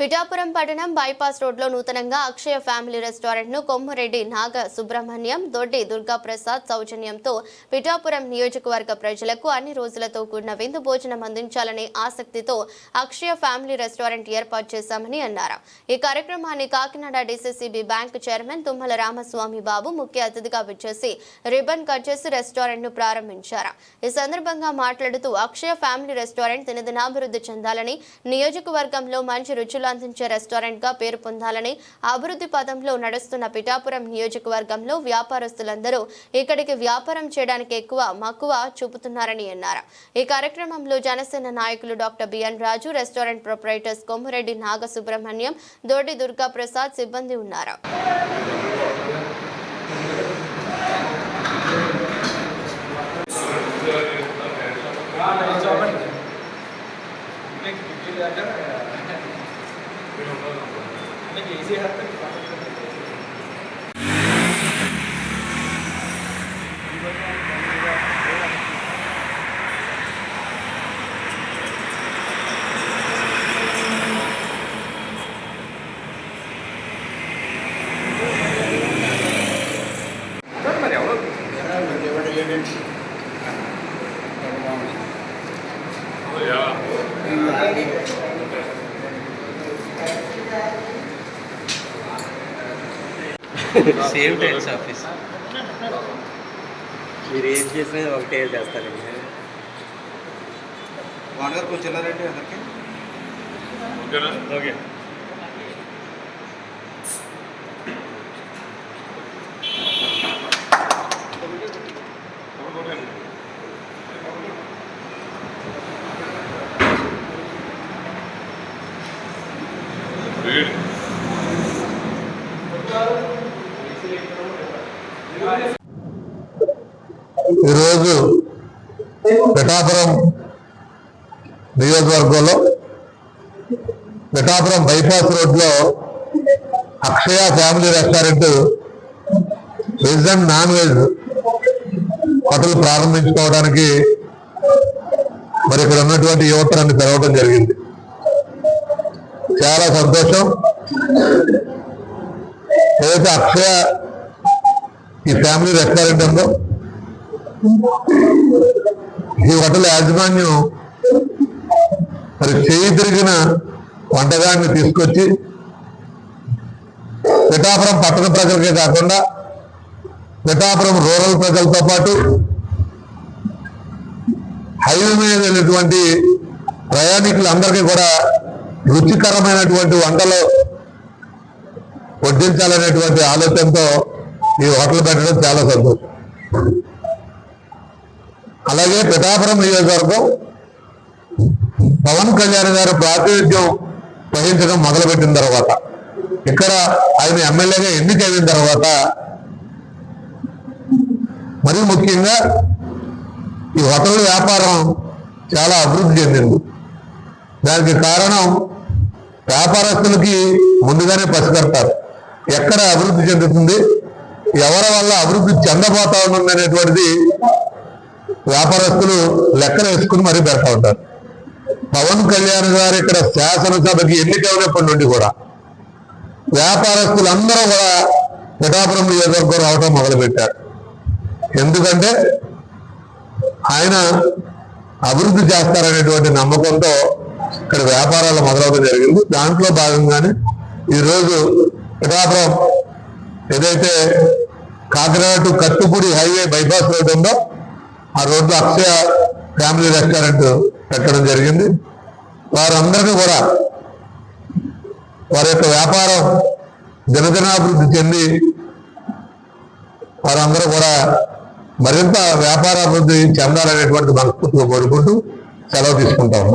పిఠాపురం పట్టణం బైపాస్ రోడ్లో నూతనంగా అక్షయ ఫ్యామిలీ రెస్టారెంట్ను నాగ సుబ్రహ్మణ్యం దొడ్డి దుర్గా ప్రసాద్ సౌజన్యంతో పిఠాపురం నియోజకవర్గ ప్రజలకు అన్ని రోజులతో కూడిన విందు భోజనం అందించాలనే ఆసక్తితో అక్షయ ఫ్యామిలీ రెస్టారెంట్ ఏర్పాటు చేశామని అన్నారు. ఈ కార్యక్రమాన్ని Kakinada DCCB bank chairman Tummala Ramaswamy Babu ముఖ్య అతిథిగా విచ్చేసి రిబన్ కట్ చేసి రెస్టారెంట్ను ప్రారంభించారు. ఈ సందర్భంగా మాట్లాడుతూ అక్షయ ఫ్యామిలీ రెస్టారెంట్ దినదినాభివృద్ధి చెందాలని నియోజకవర్గంలో మంచి రుచులు అందించే రెస్టారెంట్గా పేరు పొందాలని అభివృద్ధి పదంలో నడుస్తున్న పిఠాపురం నియోజకవర్గంలో వ్యాపారస్తులందరూ ఇక్కడికి వ్యాపారం చేయడానికి ఎక్కువ మక్కువ చూపుతున్నారని అన్నారు. ఈ కార్యక్రమంలో జనసేన నాయకులు doctor BN Raju restaurant proprietors Kommareddy Naga Subrahmanyam Dodi Durga Prasad సిబ్బంది ఉన్నారు ఈజీ సేమ్ టైమ్స్ ఆఫీస్ మీరు ఏం చేసినా ఒకటే చేస్తారండి. వాన్ గారు కొంచెం వెళ్ళారండి అందరికి? ఓకే. ఈరోజు పిఠాపురం నియోజకవర్గంలో పిఠాపురం బైపాస్ రోడ్లో Akshaya family restaurant veg and non veg hotel ప్రారంభించుకోవడానికి మరి ఇక్కడ ఉన్నటువంటి యువతరాన్ని తెరవడం జరిగింది. చాలా సంతోషం. ఏదైతే అక్షయ ఈ ఫ్యామిలీ రెస్టారెంట్ ఉందో ఈ హోటల్ యాజమాన్యం మరి చేయి తిరిగిన వంటగాన్ని తీసుకొచ్చి పిఠాపురం పట్టణ ప్రజలకే కాకుండా పిఠాపురం రూరల్ ప్రజలతో పాటు హైవే మీద వెళ్ళినటువంటి ప్రయాణికులందరికీ కూడా రుచికరమైనటువంటి వంటలు వడ్డించాలనేటువంటి ఆలోచనతో ఈ హోటల్ పెట్టడం చాలా సంతోషం. అలాగే పిఠాపురం నియోజకవర్గం పవన్ కళ్యాణ్ గారు ప్రాతినిధ్యం వహించడం మొదలుపెట్టిన తర్వాత ఇక్కడ ఆయన ఎమ్మెల్యేగా ఎన్నికైన తర్వాత మరీ ముఖ్యంగా ఈ హోటల్ వ్యాపారం చాలా అభివృద్ధి చెందింది. దానికి కారణం వ్యాపారస్తులకి ముందుగానే పసిగడతారు. ఎక్కడ అభివృద్ధి చెందుతుంది ఎవరి వల్ల అభివృద్ధి చెందబోతా ఉంది అనేటువంటిది వ్యాపారస్తులు లెక్కన వేసుకుని మరీ పెడతా ఉంటారు. పవన్ కళ్యాణ్ గారు ఇక్కడ శాసనసభకి ఎన్నికైనప్పటి నుండి కూడా వ్యాపారస్తులందరూ కూడా పిఠాపురం నియోజకవర్గం రావటం మొదలుపెట్టారు. ఎందుకంటే ఆయన అభివృద్ధి చేస్తారనేటువంటి నమ్మకంతో ఇక్కడ వ్యాపారాలు మొదలవడం జరిగింది. దాంట్లో భాగంగానే ఈరోజు పిఠాపురం ఏదైతే Kakinada to Kathipudi highway bypass road ఉందో ఆ రోడ్డు అక్షయ ఫ్యామిలీ రెస్టారెంట్ పెట్టడం జరిగింది. వారందరికీ కూడా వారి యొక్క వ్యాపారం దినదినాభివృద్ధి చెంది వారందరూ కూడా మరింత వ్యాపారాభివృద్ధి చెందాలనేటువంటి మనస్ఫూర్తిగా కోరుకుంటూ సెలవు తీసుకుంటాము.